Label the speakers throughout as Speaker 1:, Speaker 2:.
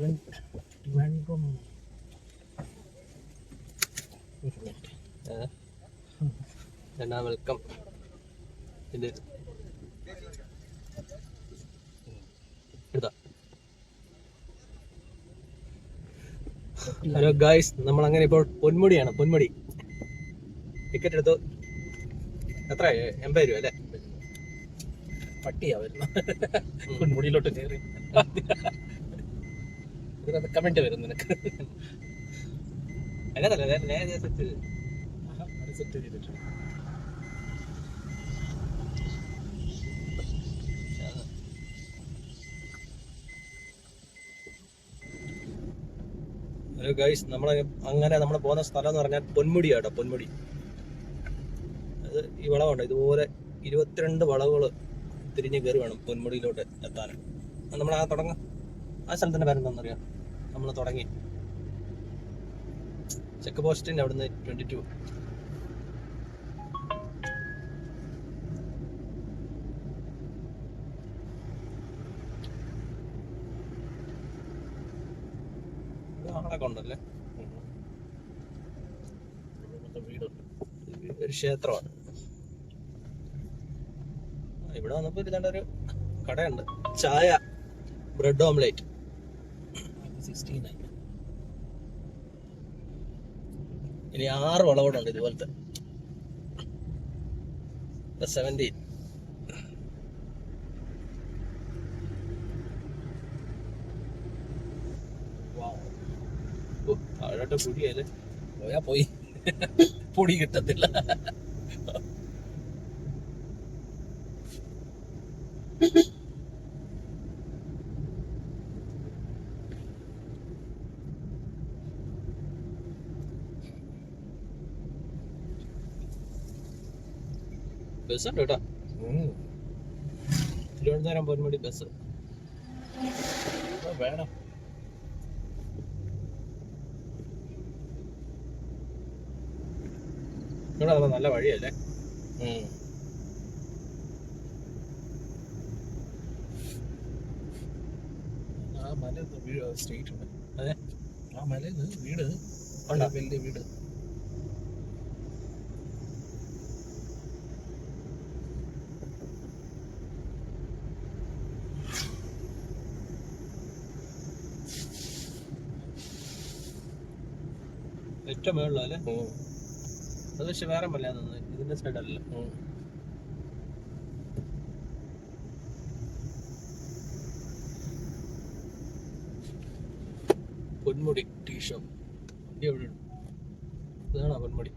Speaker 1: ഡിവന്റ് ഡിവന്റും ഒരു
Speaker 2: എന്നാ വെൽക്കം ഇത് എടുത്താ ഹലോ ഗായ്സ് നമ്മൾ അങ്ങനെ ഇപ്പോൾ പൊന്മുടിയാണ് പൊന്മുടി. ടിക്കറ്റ് എടുത്തു. എത്ര എൺപത് രൂപ അല്ലേ?
Speaker 1: പട്ടിയാ വരുന്നു പൊന്മുടിയിലോട്ട് കയറി ഇതിനകത്ത് കമന്റ് വരും നിനക്ക്.
Speaker 2: ഹലോ ഗൈസ് നമ്മൾ അങ്ങനെ നമ്മൾ പോകുന്ന സ്ഥലം എന്ന് പറഞ്ഞാൽ പൊന്മുടിയാട്ടോ പൊന്മുടി. അത് ഈ വളവുണ്ട്. ഇതുപോലെ ഇരുപത്തിരണ്ട് വളവുകൾ തിരിഞ്ഞ് കയറി വേണം പൊന്മുടിയിലോട്ട് എത്താൻ. നമ്മൾ ആ തുടങ്ങാം. ആ സ്ഥലത്തിന്റെ പേരെന്താണെന്നറിയാം? നമ്മൾ തുടങ്ങി. ചെക്ക് പോസ്റ്റിന്റെ അവിടുന്ന് ട്വന്റി ടു ക്ഷേത്രമാണ്. ഇവിടെ വന്നപ്പോ ഇരുന്നേണ്ട ഒരു കടയുണ്ട്. ചായ ബ്രെഡ് ഓംലേറ്റ്.
Speaker 1: സിക്സ്റ്റി നയൻ
Speaker 2: ഇനി ആറ് വളവുകളുണ്ട് ഇതുപോലത്തെ. സെവന്റീൻ താഴോട്ട് കുഴിയല്ലേ
Speaker 1: പോയാ പോയി. പൊടി കിട്ടത്തില്ല.
Speaker 2: ബസ് ഉണ്ട് കേട്ടോ. തിരുവനന്തപുരം പൊന്മുടി ബസ്.
Speaker 1: വേണം.
Speaker 2: ഇവിടെ വന്നപ്പോ നല്ല വഴിയല്ലേ.
Speaker 1: ആ മല വീട് സ്ട്രീറ്റ് ഉണ്ട്.
Speaker 2: അതെ.
Speaker 1: ആ മല വീട്. വലിയ വീട്.
Speaker 2: ഏറ്റവും മേളിലല്ലേ. അത് പക്ഷെ വേറെ മല ഇതിന്റെ സൈഡല്ല. പൊന്മുടി ടീ ഷോപ്പ് എവിടെ ഇതാണോ Ponmudi?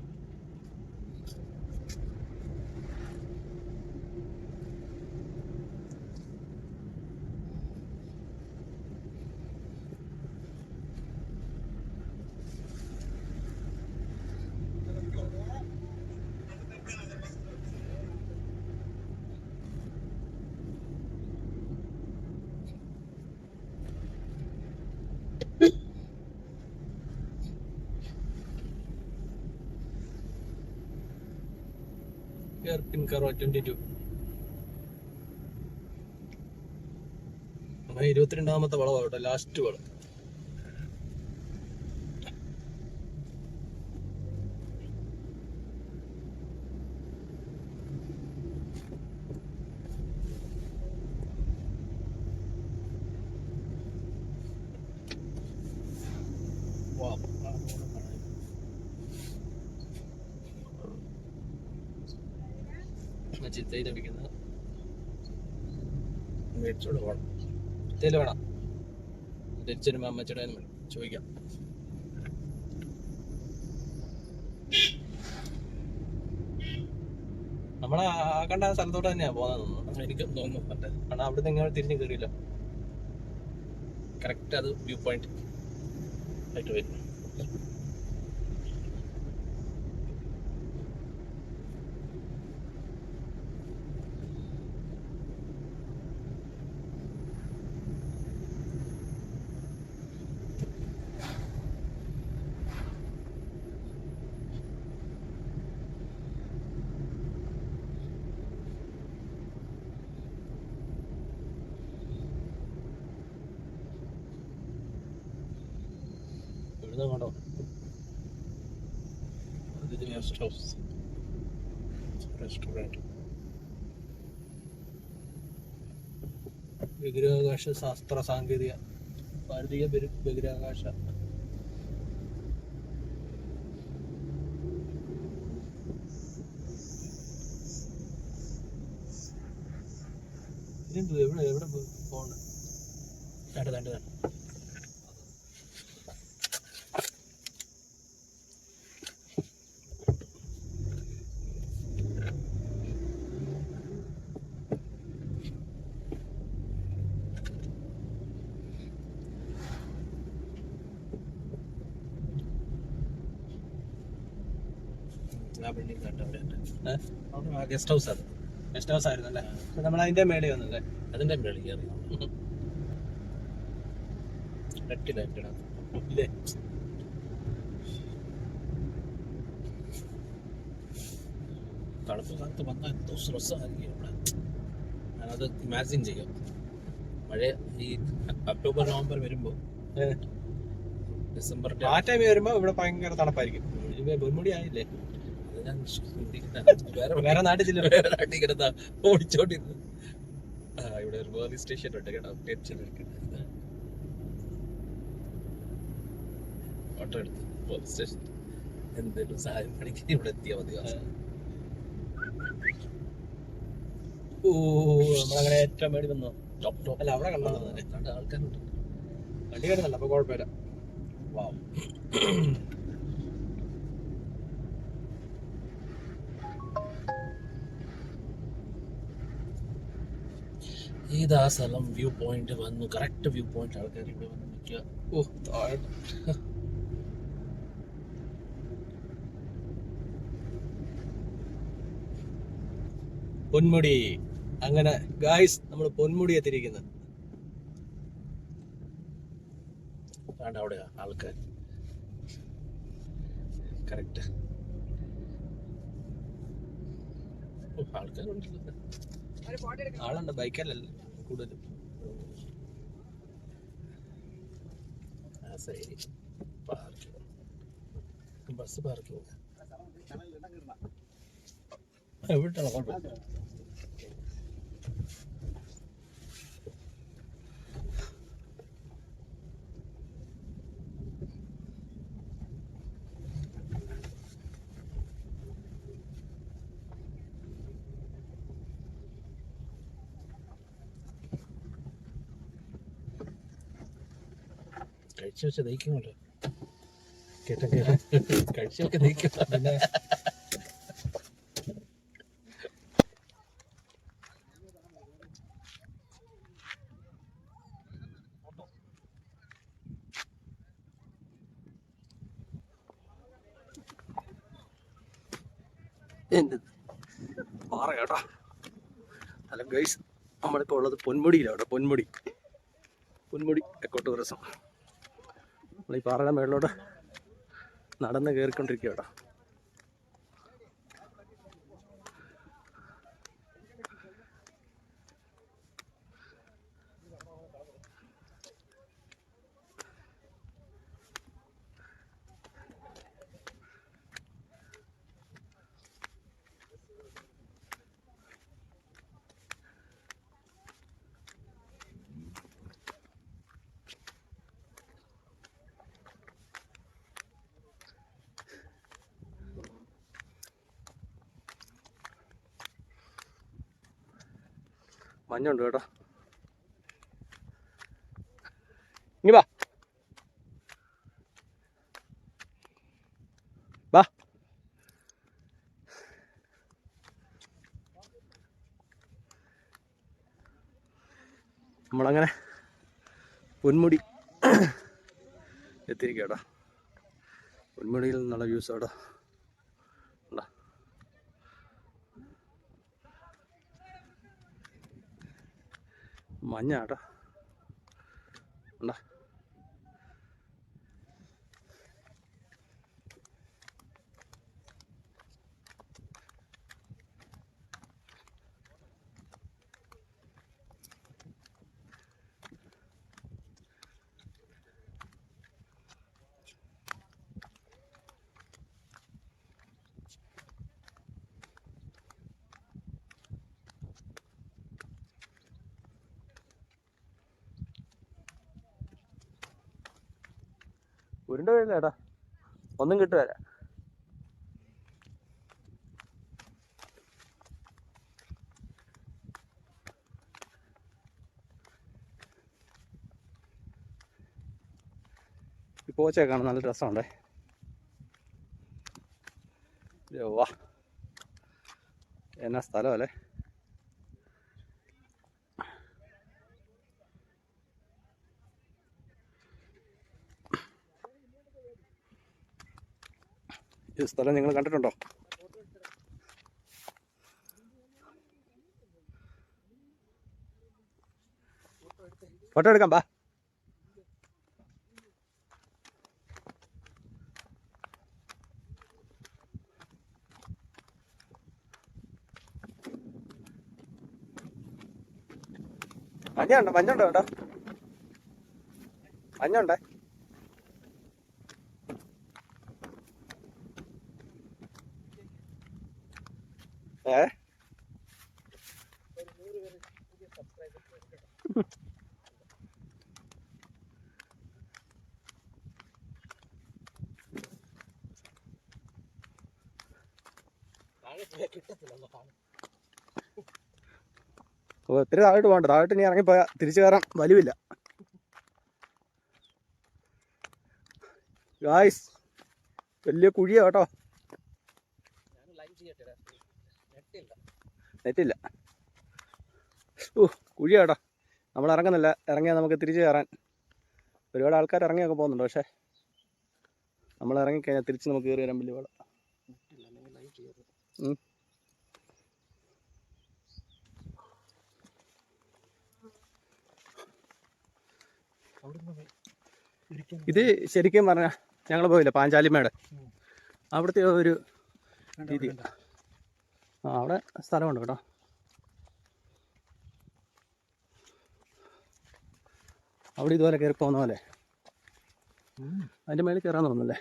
Speaker 2: Hairpin curve twenty two അങ്ങനെ ഇരുപത്തിരണ്ടാമത്തെ വളവാണ് കേട്ടോ ലാസ്റ്റ് വളം
Speaker 1: വാ. ആ, അവിടെ കാണാം.
Speaker 2: ചിത്തയിൽ ലഭിക്കുന്നത് ചിത്തയിൽ വേണം. തിരിച്ചൊരു അമ്മച്ചിടാനും ചോദിക്കാം. നമ്മളെ ആകണ്ട കണ്ട സ്ഥലത്തോട്ട് തന്നെയാ പോകുന്നത് തോന്നുന്നു.
Speaker 1: എനിക്ക് തോന്നുന്നു. പണ്ട്
Speaker 2: കാരണം അവിടെ നിങ്ങൾ തിരിഞ്ഞു തിരിഞ്ഞ് കയറിയില്ല.
Speaker 1: കറക്റ്റ് അത് വ്യൂ പോയിന്റ് ആയിട്ട് വരും.
Speaker 2: ഇവിടുന്ന് കണ്ടോ
Speaker 1: ഇത് ഗസ്റ്റ് ഹൗസ് റെസ്റ്റോറന്റ്
Speaker 2: ബഹിരാകാശ ശാസ്ത്ര സാങ്കേതിക. ഭാരതീയ ബഹിര- ബഹിരാകാശ. എവിടെ എവിടെ പോകണം
Speaker 1: രണ്ട് രണ്ട് രണ്ട് ആ ബിൽഡിംഗ് കണ്ട അവിടെ ഉണ്ട് അവിടെ ആ ഗസ്റ്റ് ഹൗസ് അത്
Speaker 2: ഗസ്റ്റ് ഹൗസ് ആയിരുന്നു അല്ലേ നമ്മൾ അതിന്റെ മേളിൽ വന്നല്ലേ
Speaker 1: അതിന്റെ മേളിൽ കയറി.
Speaker 2: ഇല്ലേ?
Speaker 1: തണുപ്പ് കാലത്ത് വന്നാൽ എന്തോ സ്ട്രെസ്സായിരിക്കും ഇവിടെ ഞാനത് ഇമാജിൻ ചെയ്യാം. മഴ ഈ ഒക്ടോബർ നവംബർ വരുമ്പോൾ ഡിസംബർ
Speaker 2: ആ ടൈം വരുമ്പോ ഇവിടെ ഭയങ്കര തണുപ്പായിരിക്കും. പൊന്മുടി ആയില്ലേ
Speaker 1: ഞാൻ വേറെ
Speaker 2: നാട്ടിൽ
Speaker 1: വേറെ നാട്ടിൽ കിടന്ന ഓടിച്ചോണ്ടിരുന്നു. ആ ഇവിടെ ഒരു പോലീസ് സ്റ്റേഷൻ ഉണ്ട് കേട്ടോ. ടെൻഷൻ എടുക്കുന്നത്. ഓട്ടോ എടുത്ത് പോലീസ് സ്റ്റേഷൻ എന്തെങ്കിലും സഹായം പണിക്ക് ഇവിടെ എത്തിയ മതി.
Speaker 2: ഓ നമ്മളങ്ങനെ ഏറ്റവും മേടി വന്നോ? അല്ല അവിടെ
Speaker 1: കണ്ടത്. ആൾക്കാരുണ്ട്.
Speaker 2: വണ്ടി കയറുന്നല്ല അപ്പൊ കുഴപ്പമില്ല.
Speaker 1: വാവ് ഏതാ സ്ഥലം വ്യൂ പോയിന്റ് വന്നു. കറക്റ്റ് വ്യൂ പോയിന്റ് ആൾക്കാർ ഇവിടെ വന്ന് നിൽക്കുക.
Speaker 2: ഓ താഴെ. പൊന്മുടി. അങ്ങനെ ഗായ്സ് നമ്മൾ പൊന്മുടി എത്തിയിരിക്കുന്നത്
Speaker 1: വേണ്ട അവിടെ ആൾക്കാർ കറക്റ്റ് ആൾക്കാരുണ്ടല്ലോ.
Speaker 2: ആളുണ്ട് ബൈക്കല്ലല്ലോ കൂടുതലും.
Speaker 1: ആ ശരി. പാർക്ക്. ബസ് പാർക്കിംഗ് എവിടെയാണ്? കുഴപ്പമില്ല കഴിച്ചു വെച്ച് ദഹിക്കുമല്ലോ കേട്ടോ കേട്ടോ. കഴിച്ചു വെച്ച ദഹിക്കും
Speaker 2: പിന്നെ പാറ കേട്ടോ ഹലോ ഗൈസ് നമ്മളിപ്പോൾ ഉള്ളത് പൊന്മുടിയിലാണ് പൊന്മുടി. പൊന്മുടി എക്കോ ടൂറിസം നമ്മൾ ഈ പാറയുടെ മേളിലോട്ട് നടന്ന് കയറിക്കൊണ്ടിരിക്കുക കേട്ടോ മഞ്ഞുണ്ട് കേട്ടോ. ഇനി വാ. വാ. നമ്മളങ്ങനെ പൊന്മുടി എത്തിയിരിക്കുക കേട്ടോ പൊന്മുടിയിൽ നിന്നുള്ള വ്യൂസ് കേട്ടോ മഞ്ഞ കേട്ടോ ഉരുണ്ട വീഴില്ല ഏട്ടാ ഒന്നും കിട്ടുകയല്ല പോച്ചയൊക്കെ കാണാൻ നല്ല രസമുണ്ടേ. വാ. എന്നാ സ്ഥലം സ്ഥലം നിങ്ങൾ കണ്ടിട്ടുണ്ടോ? ഫോട്ടോ എടുക്കാം ബാ. മഞ്ഞുണ്ടോ മഞ്ഞുണ്ടോ കേട്ടോ മഞ്ഞുണ്ടേ ഓ ഒത്തിരി താഴോട്ട് പോകണ്ട. താഴോട്ട് ഇനി പോയാ തിരിച്ചു കയറാൻ വലിവില്ല. വലിയ കുഴിയാ കേട്ടോ
Speaker 1: ഞാൻ ലൈവ് ചെയ്യട്ടെ നെറ്റില്ല
Speaker 2: നെറ്റില്ല ഓ കുഴിയാട്ടോ നമ്മൾ ഇറങ്ങുന്നില്ല. ഇറങ്ങിയാൽ നമുക്ക് തിരിച്ചു കയറാൻ. ഒരുപാട് ആൾക്കാർ ഇറങ്ങിയൊക്കെ പോകുന്നുണ്ട് പക്ഷേ നമ്മൾ ഇറങ്ങിക്കഴിഞ്ഞാൽ തിരിച്ച് നമുക്ക് കയറി വരാൻ വലിയ ഇത് ശരിക്കും പറഞ്ഞാൽ ഞങ്ങൾ പോയില്ല പാഞ്ചാലിമേട്. അവിടുത്തെ ഒരു രീതി. ആ അവിടെ സ്ഥലമുണ്ട് കേട്ടോ. അവിടെ ഇതുപോലെ കയറി പോകുന്ന പോലെ
Speaker 1: അതിന്റെ
Speaker 2: അതിന്റെ മേളിൽ കയറാൻ തോന്നുന്നല്ലേ?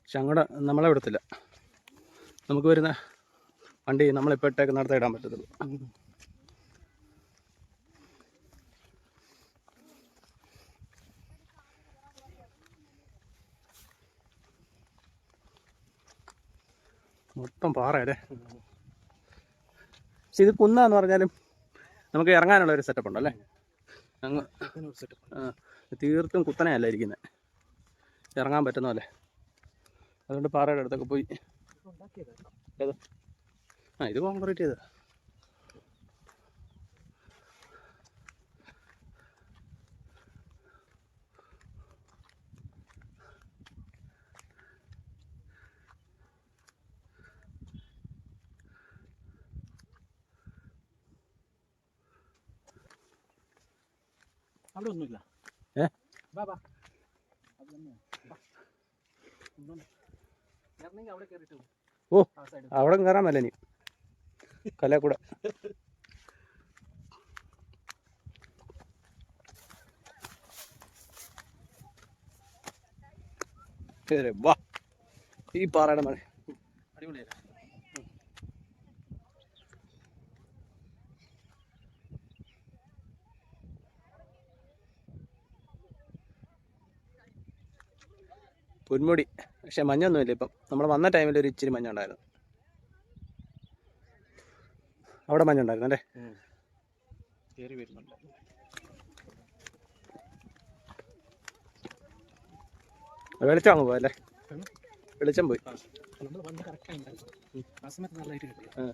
Speaker 2: പക്ഷെ അങ്ങോട്ട് നമ്മളെ വിടത്തില്ല. നമുക്ക് വരുന്ന വണ്ടി നമ്മളിപ്പോൾ നടത്തിയിടാൻ നടത്തി ഇടാൻ പറ്റത്തുള്ളൂ. മൊത്തം പാറയല്ലേ? പക്ഷെ ഇത് കുന്നാന്ന് പറഞ്ഞാലും നമുക്ക് ഇറങ്ങാനുള്ള ഒരു സെറ്റപ്പ് ഉണ്ടല്ലേ? അങ്ങ് തീർത്തും കുത്തനെയല്ല ഇരിക്കുന്നത് ഇറങ്ങാൻ പറ്റുന്ന പോലെ. അതുകൊണ്ട് പാറയുടെ അടുത്തൊക്കെ പോയി. ഏത്? ആ ഇത് കോൺക്രീറ്റ് ചെയ്ത
Speaker 1: അവിടെ ഒന്നുമില്ല
Speaker 2: ഏ? ഓ അവിടെ കയറാൻ മേലെ നീ കല കൂടെ. വാ. ഈ പാറയുടെ മഴ
Speaker 1: അടിപൊളിയായിരുന്നു
Speaker 2: പൊന്മുടി. പക്ഷെ മഞ്ഞൊന്നുമില്ല ഇപ്പം. നമ്മൾ വന്ന ടൈമിൽ ഒരു ഇച്ചിരി മഞ്ഞുണ്ടായിരുന്നു. അവിടെ മഞ്ഞുണ്ടായിരുന്നു അല്ലേ?
Speaker 1: കയറി വരുന്നുണ്ട്.
Speaker 2: വെളിച്ചം അങ്ങ് പോയല്ലേ? വെളിച്ചം പോയി.
Speaker 1: നമ്മൾ വന്ന് കറക്റ്റ് ഉണ്ടായിരുന്നു. ആ സമയത്ത് നല്ലതായിട്ട് കിട്ടി.
Speaker 2: ആ.